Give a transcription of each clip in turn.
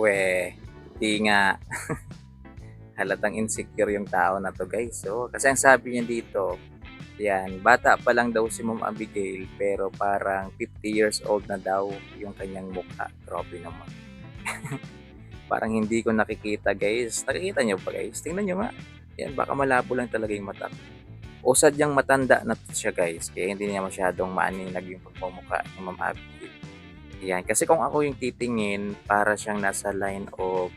We, di nga. Halatang insecure yung tao na to guys. So, kasi ang sabi niya dito, yan, bata pa lang daw si Ma'am Abigail pero parang 50 years old na daw yung kanyang mukha. Grabe naman. parang hindi ko nakikita guys. Nakikita niyo ba guys? Tingnan niyo nga. Yan, baka malabo lang talaga yung mata. O sadyang matanda na siya guys. Kaya hindi niya masyadong maaninag yung pagmumukha ni Ma'am Abigail. Yan, kasi kung ako yung titingin, para siyang nasa line of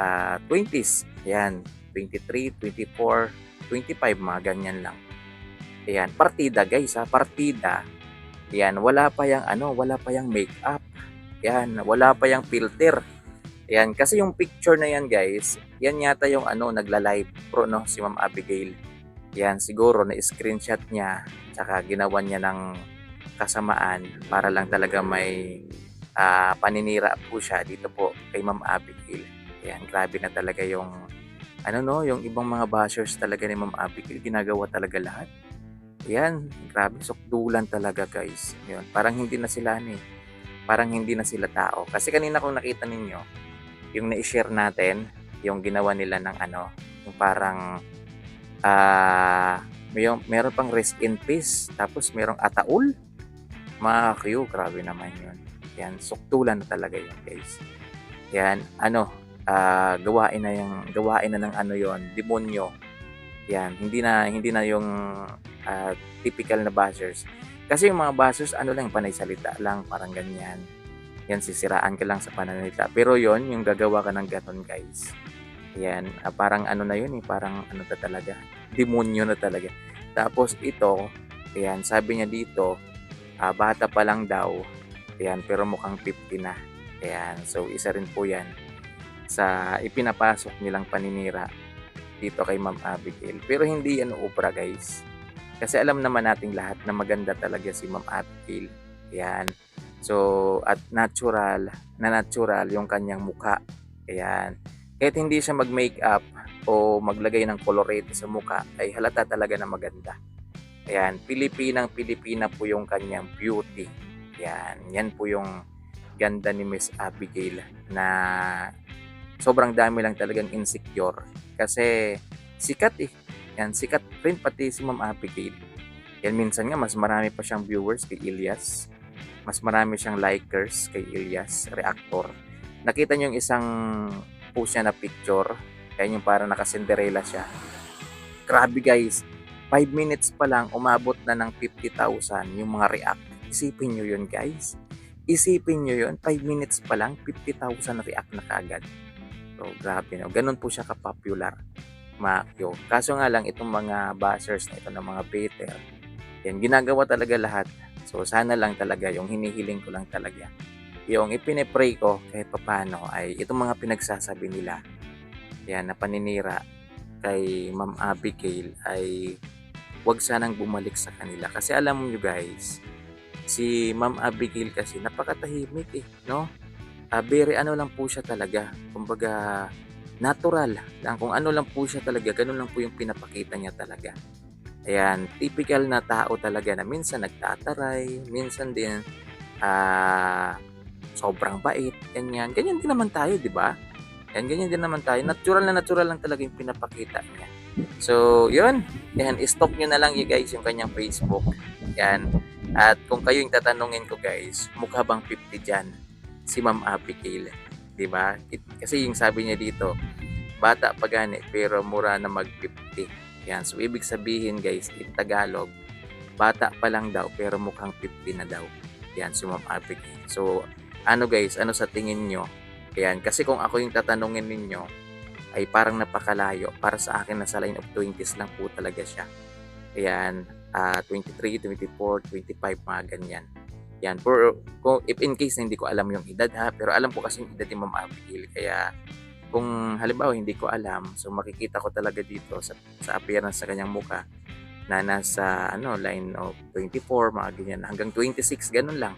ah 20s. Yan, 23, 24, 25, mga ganyan lang. Ayan, partida guys ha, partida. Yan, wala pa yung ano, wala pa yung makeup. Yan, wala pa yung filter. Yan, kasi yung picture na yan guys, yan yata yung ano, nagla-live pro no, si Ma'am Abigail. Yan, siguro na-screenshot niya, tsaka ginawa niya ng kasamaan para lang talaga may ah, paninira po siya dito po kay Ma'am Abigail. Yan, grabe na talaga yung ano no, yung ibang mga bashers talaga ni Ma'am Abigail, ginagawa talaga lahat. Yan, grabe, sukdulan talaga guys. Yun, parang hindi na sila ni, parang hindi na sila tao. Kasi kanina kung nakita ninyo, yung na-share natin, yung ginawa nila ng ano, yung parang ah may meron pang rest in peace, tapos merong ataul. Mga Q, grabe naman yun. Yan, suktulan na talaga yun guys. Yan, ano, ah gawain na yung gawain na ng ano yon demonyo. Yan hindi na hindi na yung ah, typical na bashers. Kasi yung mga bashers ano lang panay salita lang parang ganyan. Yan sisiraan ka lang sa pananalita. Pero yon yung gagawa ka ng ganon guys. Yan ah, parang ano na yun eh parang ano na talaga demonyo na talaga. Tapos ito yan sabi niya dito ah, bata pa lang daw yan pero mukhang 50 na yan so isa rin po yan sa ipinapasok nilang paninira dito kay Ma'am Abigail. Pero hindi yan obra guys. Kasi alam naman nating lahat na maganda talaga si Ma'am Abigail. Ayan. So, at natural, na natural yung kanyang mukha. Ayan. Kahit hindi siya mag-makeup o maglagay ng colorete sa mukha, ay halata talaga na maganda. Ayan. Pilipinang Pilipina po yung kanyang beauty. Ayan. Yan po yung ganda ni Miss Abigail na sobrang dami lang talagang insecure kasi sikat eh. Yan, sikat rin pati si Ma'am Abigail. Yan minsan nga mas marami pa siyang viewers kay Ilyas. Mas marami siyang likers kay Ilyas, reactor. Nakita niyo yung isang post niya na picture, kaya yung parang naka-Cinderella siya. Grabe guys, 5 minutes pa lang umabot na ng 50,000 yung mga react. Isipin niyo yun guys. Isipin niyo yun, 5 minutes pa lang 50,000 react na kagad. So, grabe no. Ganun po siya ka-popular. Makyo. Kaso nga lang, itong mga bashers na ito ng mga baiter, yan, ginagawa talaga lahat. So, sana lang talaga, yung hinihiling ko lang talaga. Yung ipinepray ko kahit papano ay itong mga pinagsasabi nila, yan, na paninira kay Ma'am Abigail ay wag sanang bumalik sa kanila. Kasi alam mo guys, si Ma'am Abigail kasi napakatahimik eh, no? uh, very ano lang po siya talaga. Kumbaga, natural lang. Kung ano lang po siya talaga, ganun lang po yung pinapakita niya talaga. Ayan, typical na tao talaga na minsan nagtataray, minsan din ah sobrang bait, ganyan. Ganyan din naman tayo, di ba? Yan, ganyan din naman tayo. Natural na natural lang talaga yung pinapakita niya. So, yun. Yan, stop nyo na lang you guys yung kanyang Facebook. Yan. At kung kayo yung tatanungin ko guys, mukha bang 50 dyan? si Ma'am Abigail. 'Di ba? Kasi yung sabi niya dito, bata pa gani pero mura na mag 50. Yan. So ibig sabihin guys, in Tagalog, bata pa lang daw pero mukhang 50 na daw. Yan si Ma'am Abigail. So ano guys, ano sa tingin nyo? Yan. Kasi kung ako yung tatanungin ninyo, ay parang napakalayo. Para sa akin, nasa line of 20s lang po talaga siya. Ayan, uh, 23, 24, 25, mga ganyan. Yan, for, kung, if in case na hindi ko alam yung edad ha, pero alam ko kasi yung edad ni Ma'am Abigail. Kaya kung halimbawa hindi ko alam, so makikita ko talaga dito sa, sa appearance sa kanyang muka na nasa ano, line of 24, mga ganyan, hanggang 26, ganun lang.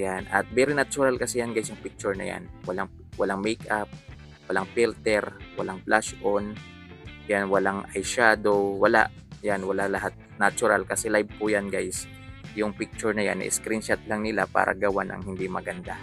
Yan, at very natural kasi yan guys yung picture na yan. Walang, walang makeup, walang filter, walang blush on, yan, walang eyeshadow, wala. Yan, wala lahat natural kasi live po yan guys yung picture na yan, screenshot lang nila para gawa ng hindi maganda.